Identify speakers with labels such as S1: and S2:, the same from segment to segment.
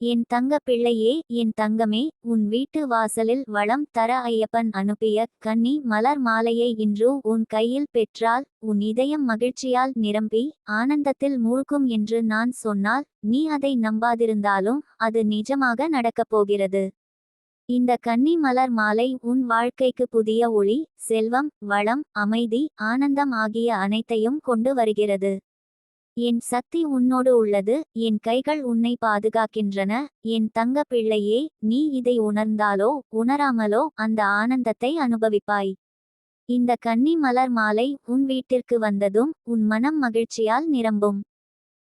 S1: என் தங்க பிள்ளையே என் தங்கமே உன் வீட்டு வாசலில் வளம் தர ஐயப்பன் அனுப்பிய கன்னி மலர் மாலையை இன்று உன் கையில் பெற்றால் உன் இதயம் மகிழ்ச்சியால் நிரம்பி ஆனந்தத்தில் மூழ்கும் என்று நான் சொன்னால் நீ அதை நம்பாதிருந்தாலும் அது நிஜமாக நடக்கப் போகிறது. இந்த கன்னி மலர் மாலை உன் வாழ்க்கைக்கு புதிய ஒளி செல்வம் வளம் அமைதி ஆனந்தம் ஆகிய அனைத்தையும் கொண்டு வருகிறது. என் சக்தி உன்னோடு உள்ளது என் கைகள் உன்னை பாதுகாக்கின்றன என் தங்க பிள்ளையே நீ இதை உணர்ந்தாலோ உணராமலோ அந்த ஆனந்தத்தை அனுபவிப்பாய். இந்த கன்னி மலர் மாலை உன் வீட்டிற்கு வந்ததும் உன் மனம் மகிழ்ச்சியால் நிரம்பும்.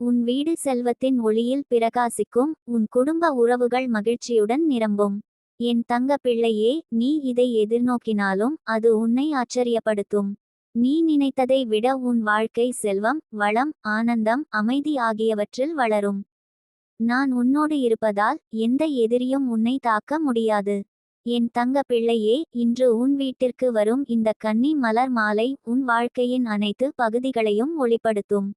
S1: உன் வீடு செல்வத்தின் ஒளியில் பிரகாசிக்கும் உன் குடும்ப உறவுகள் மகிழ்ச்சியுடன் நிரம்பும். என் தங்க பிள்ளையே நீ இதை எதிர்நோக்கினாலும் அது உன்னை ஆச்சரியப்படுத்தும். நீ நினைத்ததை விட உன் வாழ்க்கை செல்வம் வளம் ஆனந்தம் அமைதி ஆகியவற்றில் வளரும். நான் உன்னோடு இருப்பதால் எந்த எதிரியும் உன்னை தாக்க முடியாது. என் தங்க பிள்ளையே இன்று உன் வீட்டிற்கு வரும் இந்த கன்னி மலர் மாலை உன் வாழ்க்கையின் அனைத்து பகுதிகளையும் ஒளிப்படுத்தும்.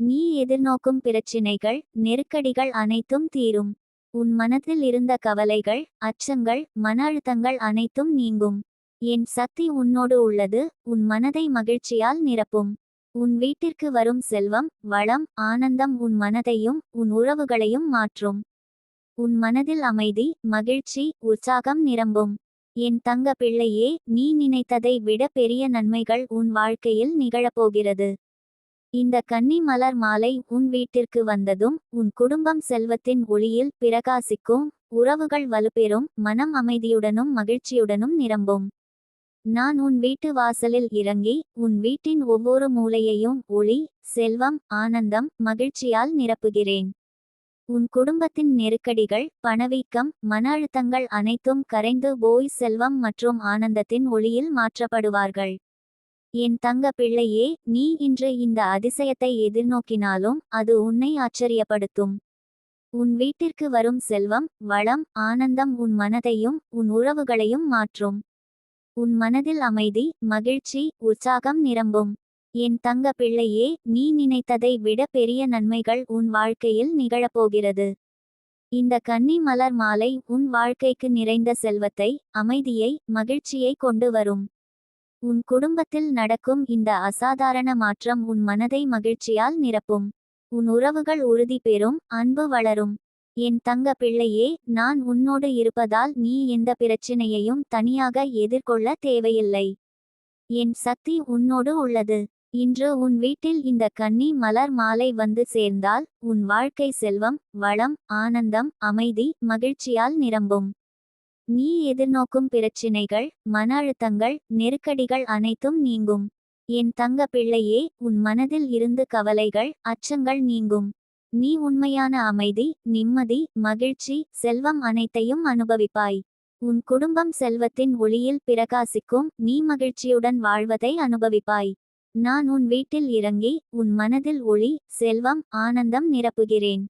S1: நீ எதிர்நோக்கும் பிரச்சினைகள் நெருக்கடிகள் அனைத்தும் தீரும். உன் மனத்தில் இருந்த கவலைகள் அச்சங்கள் மன அழுத்தங்கள் அனைத்தும் நீங்கும். என் சக்தி உன்னோடு உள்ளது உன் மனதை மகிழ்ச்சியால் நிரப்பும். உன் வீட்டிற்கு வரும் செல்வம் வளம் ஆனந்தம் உன் மனதையும் உன் உறவுகளையும் மாற்றும். உன் மனதில் அமைதி மகிழ்ச்சி உற்சாகம் நிரம்பும். என் தங்க பிள்ளையே நீ நினைத்ததை விட பெரிய நன்மைகள் உன் வாழ்க்கையில் நிகழப்போகிறது. இந்த கன்னி மலர் மாலை உன் வீட்டிற்கு வந்ததும் உன் குடும்பம் செல்வத்தின் ஒளியில் பிரகாசிக்கும் உறவுகள் வலுப்பெறும் மனம் அமைதியுடனும் மகிழ்ச்சியுடனும் நிரம்பும். நான் உன் வீட்டு வாசலில் இறங்கி உன் வீட்டின் ஒவ்வொரு மூலையையும் ஒளி செல்வம் ஆனந்தம் மகிழ்ச்சியால் நிரப்புகிறேன். உன் குடும்பத்தின் நெருக்கடிகள் பணவீக்கம் மன அழுத்தங்கள் அனைத்தும் கரைந்து போய் செல்வம் மற்றும் ஆனந்தத்தின் ஒளியில் மாற்றப்படுவார்கள். என் தங்க பிள்ளையே நீ இன்று இந்த அதிசயத்தை எதிர்நோக்கினாலும் அது உன்னை ஆச்சரியப்படுத்தும். உன் வீட்டிற்கு வரும் செல்வம் வளம் ஆனந்தம் உன் மனதையும் உன் உறவுகளையும் மாற்றும். உன் மனதில் அமைதி மகிழ்ச்சி உற்சாகம் நிரம்பும். என் தங்க பிள்ளையே நீ நினைத்ததை விட பெரிய நன்மைகள் உன் வாழ்க்கையில் நிகழப்போகிறது. இந்த கன்னி மலர் மாலை உன் வாழ்க்கைக்கு நிறைந்த செல்வத்தை அமைதியை மகிழ்ச்சியை கொண்டு வரும். உன் குடும்பத்தில் நடக்கும் இந்த அசாதாரண மாற்றம் உன் மனதை மகிழ்ச்சியால் நிரப்பும். உன் உறவுகள் உறுதி பெறும் அன்பு வளரும். என் தங்க பிள்ளையே நான் உன்னோடு இருப்பதால் நீ எந்த பிரச்சினையையும் தனியாக எதிர்கொள்ள தேவையில்லை. என் சக்தி உன்னோடு உள்ளது. இன்று உன் வீட்டில் இந்த கன்னி மலர் மாலை வந்து சேர்ந்தால் உன் வாழ்க்கை செல்வம் வளம் ஆனந்தம் அமைதி மகிழ்ச்சியால் நிரம்பும். நீ எதிர்நோக்கும் பிரச்சினைகள் மன அழுத்தங்கள் நெருக்கடிகள் அனைத்தும் நீங்கும். என் தங்க பிள்ளையே உன் மனதில் இருந்து கவலைகள் அச்சங்கள் நீங்கும். நீ உண்மையான அமைதி நிம்மதி மகிழ்ச்சி செல்வம் அனைத்தையும் அனுபவிப்பாய். உன் குடும்பம் செல்வத்தின் ஒளியில் பிரகாசிக்கும் நீ மகிழ்ச்சியுடன் வாழ்வதை அனுபவிப்பாய். நான் உன் வீட்டில் இறங்கி உன் மனதில் ஒளி செல்வம் ஆனந்தம் நிரப்புகிறேன்.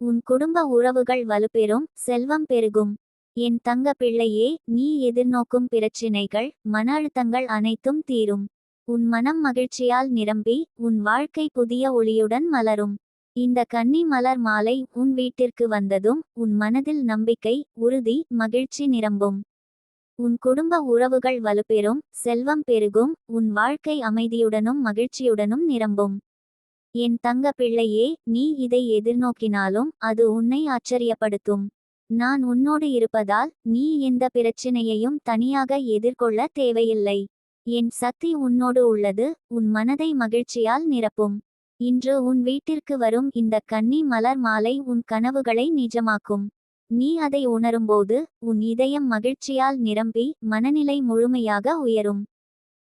S1: உன் குடும்ப உறவுகள் வலுப்பெறும் செல்வம் பெருகும். என் தங்க பிள்ளையே நீ எதிர்நோக்கும் பிரச்சினைகள் மன அழுத்தங்கள் அனைத்தும் தீரும். உன் மனம் மகிழ்ச்சியால் நிரம்பி உன் வாழ்க்கை புதிய ஒளியுடன் மலரும். இந்த கன்னி மலர் மாலை உன் வீட்டிற்கு வந்ததும் உன் மனதில் நம்பிக்கை உறுதி மகிழ்ச்சி நிரம்பும். உன் குடும்ப உறவுகள் வலுப்பெறும் செல்வம் பெருகும் உன் வாழ்க்கை அமைதியுடனும் மகிழ்ச்சியுடனும் நிரம்பும். என் தங்க பிள்ளையே நீ இதை எதிர்நோக்கினாலும் அது உன்னை ஆச்சரியப்படுத்தும். நான் உன்னோடு இருப்பதால் நீ எந்த பிரச்சினையையும் தனியாக எதிர்கொள்ள தேவையில்லை. என் சக்தி உன்னோடு உள்ளது உன் மனதை மகிழ்ச்சியால் நிரப்பும். இன்று உன் வீட்டிற்கு வரும் இந்த கன்னி மலர் மாலை உன் கனவுகளை நிஜமாக்கும். நீ அதை உணரும்போது உன் இதயம் மகிழ்ச்சியால் நிரம்பி மனநிலை முழுமையாக உயரும்.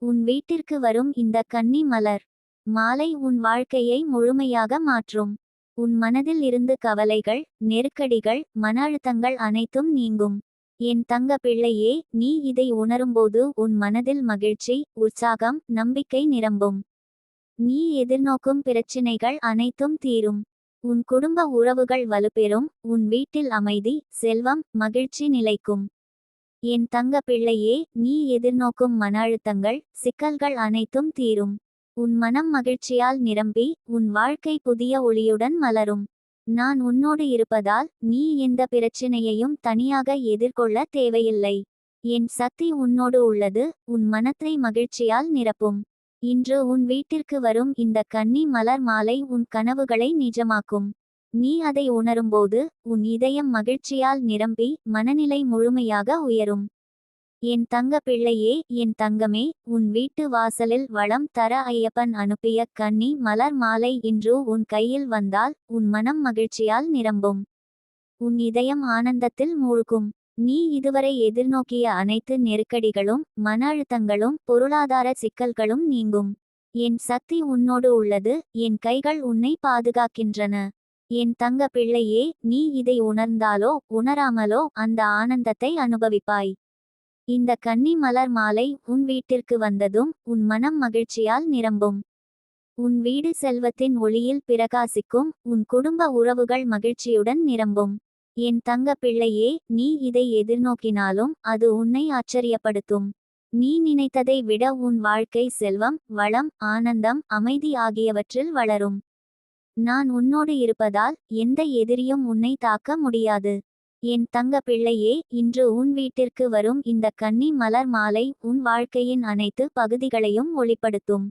S1: உன் வீட்டிற்கு வரும் இந்த கன்னி மலர் மாலை உன் வாழ்க்கையை முழுமையாக மாற்றும். உன் மனதில் இருந்து கவலைகள் நெருக்கடிகள் மன அழுத்தங்கள் அனைத்தும் நீங்கும். என் தங்க பிள்ளையே நீ இதை உணரும்போது உன் மனதில் மகிழ்ச்சி உற்சாகம் நம்பிக்கை நிரம்பும். நீ எதிர்நோக்கும் பிரச்சினைகள் அனைத்தும் தீரும். உன் குடும்ப உறவுகள் வலுப்பெறும். உன் வீட்டில் அமைதி செல்வம் மகிழ்ச்சி நிலைக்கும். என் தங்க பிள்ளையே நீ எதிர்நோக்கும் மன அழுத்தங்கள் சிக்கல்கள் அனைத்தும் தீரும். உன் மனம் மகிழ்ச்சியால் நிரம்பி உன் வாழ்க்கை புதிய ஒளியுடன் மலரும். நான் உன்னோடு இருப்பதால் நீ எந்த பிரச்சினையையும் தனியாக எதிர்கொள்ள தேவையில்லை. என் சக்தி உன்னோடு உள்ளது. உன் மனத்தை மகிழ்ச்சியால் நிரப்பும். இன்று உன் வீட்டிற்கு வரும் இந்த கன்னி மலர் மாலை உன் கனவுகளை நிஜமாக்கும். நீ அதை உணரும்போது உன் இதயம் மகிழ்ச்சியால் நிரம்பி மனநிலை முழுமையாக உயரும். என் தங்க பிள்ளையே என் தங்கமே உன் வீட்டு வாசலில் வளம் தர ஐயப்பன் அனுப்பிய கன்னி மலர் மாலை இன்று உன் கையில் வந்தால் உன் மனம் மகிழ்ச்சியால் நிரம்பும். உன் இதயம் ஆனந்தத்தில் மூழ்கும். நீ இதுவரை எதிர்நோக்கிய அனைத்து நெருக்கடிகளும் மன அழுத்தங்களும் பொருளாதார சிக்கல்களும் நீங்கும். என் சக்தி உன்னோடு உள்ளது என் கைகள் உன்னை பாதுகாக்கின்றன. என் தங்க பிள்ளையே நீ இதை உணர்ந்தாலோ உணராமலோ அந்த ஆனந்தத்தை அனுபவிப்பாய். இந்த கன்னி மலர் மாலை உன் வீட்டிற்கு வந்ததும் உன் மனம் மகிழ்ச்சியால் நிரம்பும். உன் வீடு செல்வத்தின் ஒளியில் பிரகாசிக்கும் உன் குடும்ப உறவுகள் மகிழ்ச்சியுடன் நிரம்பும். என் தங்க பிள்ளையே நீ இதை எதிர்நோக்கினாலும் அது உன்னை ஆச்சரியப்படுத்தும். நீ நினைத்ததை விட உன் வாழ்க்கை செல்வம் வளம் ஆனந்தம் அமைதி ஆகியவற்றில் வளரும். நான் உன்னோடு இருப்பதால் எந்த எதிரியும் உன்னை தாக்க முடியாது. என் தங்க பிள்ளையே இன்று உன் வீட்டிற்கு வரும் இந்த கன்னி மலர் மாலை உன் வாழ்க்கையின் அனைத்து பகுதிகளையும் ஒளிப்படுத்தும்.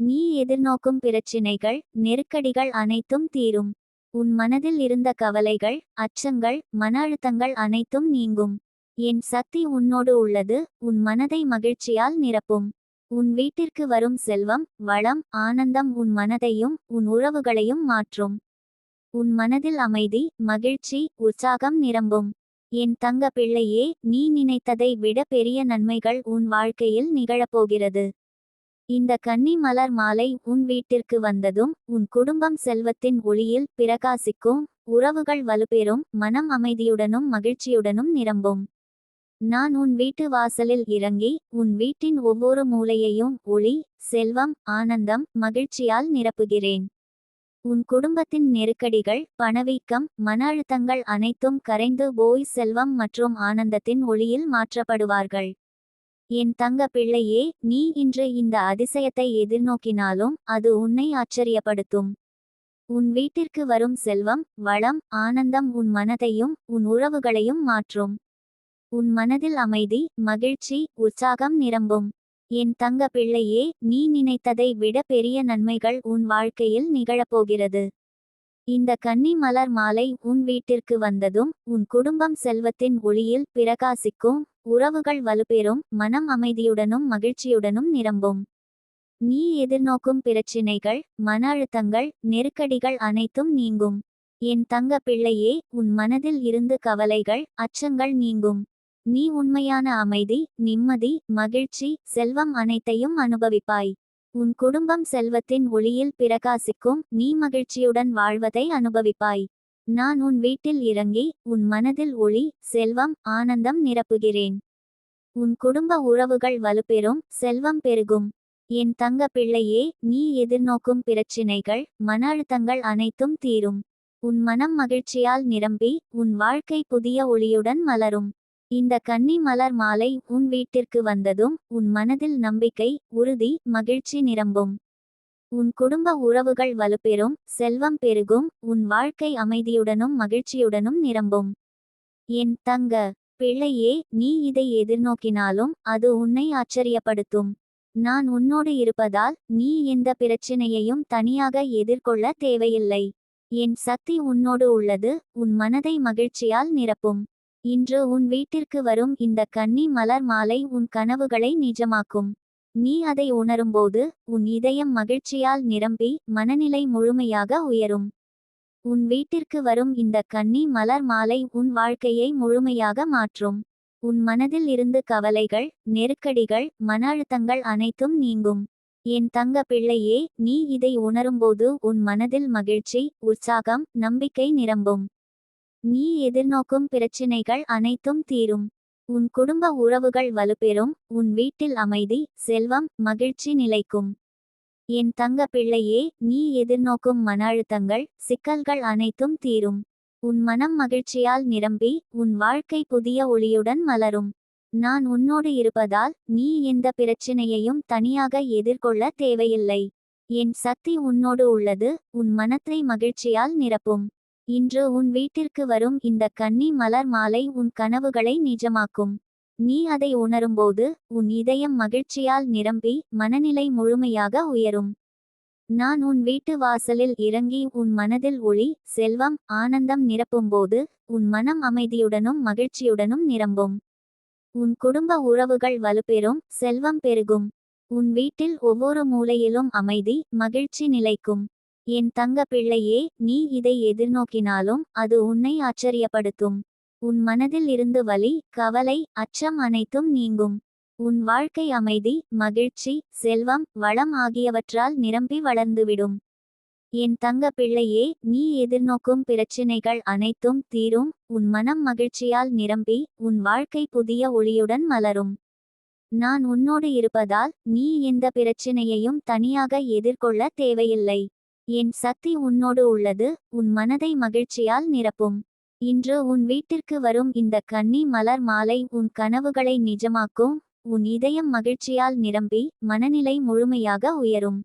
S1: நீ எதிர்நோக்கும் பிரச்சினைகள் நெருக்கடிகள் அனைத்தும் தீரும். உன் மனதில் இருந்த கவலைகள் அச்சங்கள் மன அழுத்தங்கள் அனைத்தும் நீங்கும். என் சக்தி உன்னோடு உள்ளது உன் மனதை மகிழ்ச்சியால் நிரப்பும். உன் வீட்டிற்கு வரும் செல்வம் வளம் ஆனந்தம் உன் மனதையும் உன் உறவுகளையும் மாற்றும். உன் மனதில் அமைதி மகிழ்ச்சி உற்சாகம் நிரம்பும். என் தங்க பிள்ளையே நீ நினைத்ததை விட பெரிய நன்மைகள் உன் வாழ்க்கையில் நிகழப்போகிறது இந்த கன்னி மலர் மாலை உன் வீட்டிற்கு வந்ததும் உன் குடும்பம் செல்வத்தின் ஒளியில் பிரகாசிக்கும் உறவுகள் வலுப்பெறும் மனம் அமைதியுடனும் மகிழ்ச்சியுடனும் நிரம்பும். நான் உன் வீட்டு வாசலில் இறங்கி உன் வீட்டின் ஒவ்வொரு மூலையையும் ஒளி செல்வம் ஆனந்தம் மகிழ்ச்சியால் நிரப்புகிறேன். உன் குடும்பத்தின் நெருக்கடிகள் பணவீக்கம் மன அழுத்தங்கள் அனைத்தும் கரைந்து போய் செல்வம் மற்றும் ஆனந்தத்தின் ஒளியில் மாற்றப்படுவார்கள். என் தங்க பிள்ளையே நீ இன்று இந்த அதிசயத்தை எதிர்நோக்கினாலும் அது உன்னை ஆச்சரியப்படுத்தும். உன் வீட்டிற்கு வரும் செல்வம் வளம் ஆனந்தம் உன் மனதையும் உன் உறவுகளையும் மாற்றும். உன் மனதில் அமைதி மகிழ்ச்சி உற்சாகம் நிரம்பும். என் தங்க பிள்ளையே நீ நினைத்ததை விட பெரிய நன்மைகள் உன் வாழ்க்கையில் நிகழப்போகிறது. இந்த கன்னி மலர் மாலை உன் வீட்டிற்கு வந்ததும் உன் குடும்பம் செல்வத்தின் ஒளியில் பிரகாசிக்கும். உறவுகள் வலுப்பெறும் மனம் அமைதியுடனும் மகிழ்ச்சியுடனும் நிரம்பும். நீ எதிர்நோக்கும் பிரச்சினைகள் மன அழுத்தங்கள் நெருக்கடிகள் அனைத்தும் நீங்கும். என் தங்க பிள்ளையே உன் மனதில் இருந்து கவலைகள் அச்சங்கள் நீங்கும். நீ உண்மையான அமைதி நிம்மதி மகிழ்ச்சி செல்வம் அனைத்தையும் அனுபவிப்பாய். உன் குடும்பம் செல்வத்தின் ஒளியில் பிரகாசிக்கும் நீ மகிழ்ச்சியுடன் வாழ்வதை அனுபவிப்பாய். நான் உன் வீட்டில் இறங்கி உன் மனதில் ஒளி செல்வம் ஆனந்தம் நிரப்புகிறேன். உன் குடும்ப உறவுகள் வலுப்பெறும் செல்வம் பெருகும். என் தங்க பிள்ளையே நீ எதிர்நோக்கும் பிரச்சினைகள் மன அழுத்தங்கள் அனைத்தும் தீரும். உன் மனம் மகிழ்ச்சியால் நிரம்பி உன் வாழ்க்கை புதிய ஒளியுடன் மலரும். இந்த கன்னி மலர் மாலை உன் வீட்டிற்கு வந்ததும் உன் மனதில் நம்பிக்கை உறுதி மகிழ்ச்சி நிரம்பும். உன் குடும்ப உறவுகள் வலுப்பெறும் செல்வம் பெருகும் உன் வாழ்க்கை அமைதியுடனும் மகிழ்ச்சியுடனும் நிரம்பும். என் தங்க பிள்ளையே நீ இதை எதிர்நோக்கினாலும் அது உன்னை ஆச்சரியப்படுத்தும். நான் உன்னோடு இருப்பதால் நீ எந்த பிரச்சினையையும் தனியாக எதிர்கொள்ள தேவையில்லை. என் சக்தி உன்னோடு உள்ளது உன் மனதை மகிழ்ச்சியால் நிரப்பும். இன்று உன் வீட்டிற்கு வரும் இந்த கன்னி மலர் மாலை உன் கனவுகளை நிஜமாக்கும். நீ அதை உணரும்போது உன் இதயம் மகிழ்ச்சியால் நிரம்பி மனநிலை முழுமையாக உயரும். உன் வீட்டிற்கு வரும் இந்த கன்னி மலர் மாலை உன் வாழ்க்கையை முழுமையாக மாற்றும். உன் மனதில் இருந்து கவலைகள் நெருக்கடிகள் மன அழுத்தங்கள் அனைத்தும் நீங்கும். என் தங்க பிள்ளையே நீ இதை உணரும்போது உன் மனதில் மகிழ்ச்சி உற்சாகம் நம்பிக்கை நிரம்பும். நீ எதிர்நோக்கும் பிரச்சினைகள் அனைத்தும் தீரும். உன் குடும்ப உறவுகள் வலுப்பெறும் உன் வீட்டில் அமைதி செல்வம் மகிழ்ச்சி நிலைக்கும். என் தங்க பிள்ளையே நீ எதிர்நோக்கும் மன அழுத்தங்கள் சிக்கல்கள் அனைத்தும் தீரும். உன் மனம் மகிழ்ச்சியால் நிரம்பி உன் வாழ்க்கை புதிய ஒளியுடன் மலரும். நான் உன்னோடு இருப்பதால் நீ எந்த பிரச்சினையையும் தனியாக எதிர்கொள்ள தேவையில்லை. என் சக்தி உன்னோடு உள்ளது உன் மனத்தை மகிழ்ச்சியால் நிரப்பும். இன்று உன் வீட்டிற்கு வரும் இந்த கன்னி மலர் மாலை உன் கனவுகளை நிஜமாக்கும். நீ அதை உணரும்போது உன் இதயம் மகிழ்ச்சியால் நிரம்பி மனநிலை முழுமையாக உயரும். நான் உன் வீட்டு வாசலில் இறங்கி உன் மனதில் ஒளி செல்வம் ஆனந்தம் நிரப்பும்போது உன் மனம் அமைதியுடனும் மகிழ்ச்சியுடனும் நிரம்பும். உன் குடும்ப உறவுகள் வலுப்பெறும் செல்வம் பெருகும். உன் வீட்டில் ஒவ்வொரு மூலையிலும் அமைதி மகிழ்ச்சி நிலைக்கும். என் தங்க பிள்ளையே நீ இதை எதிர்நோக்கினாலும் அது உன்னை ஆச்சரியப்படுத்தும். உன் மனதில் இருந்து வலி கவலை அச்சம் அனைத்தும் நீங்கும். உன் வாழ்க்கை அமைதி மகிழ்ச்சி செல்வம் வளம் ஆகியவற்றால் நிரம்பி வளர்ந்துவிடும். என் தங்க பிள்ளையே நீ எதிர்நோக்கும் பிரச்சினைகள் அனைத்தும் தீரும். உன் மனம் மகிழ்ச்சியால் நிரம்பி உன் வாழ்க்கை புதிய ஒளியுடன் மலரும். நான் உன்னோடு இருப்பதால் நீ எந்த பிரச்சினையையும் தனியாக எதிர்கொள்ள தேவையில்லை. என் சக்தி உன்னோடு உள்ளது உன் மனதை மகிழ்ச்சியால் நிரப்பும். இன்று உன் வீட்டிற்கு வரும் இந்த கன்னி மலர் மாலை உன் கனவுகளை நிஜமாக்கும் உன் இதயம் மகிழ்ச்சியால் நிரம்பி மனநிலை முழுமையாக உயரும்.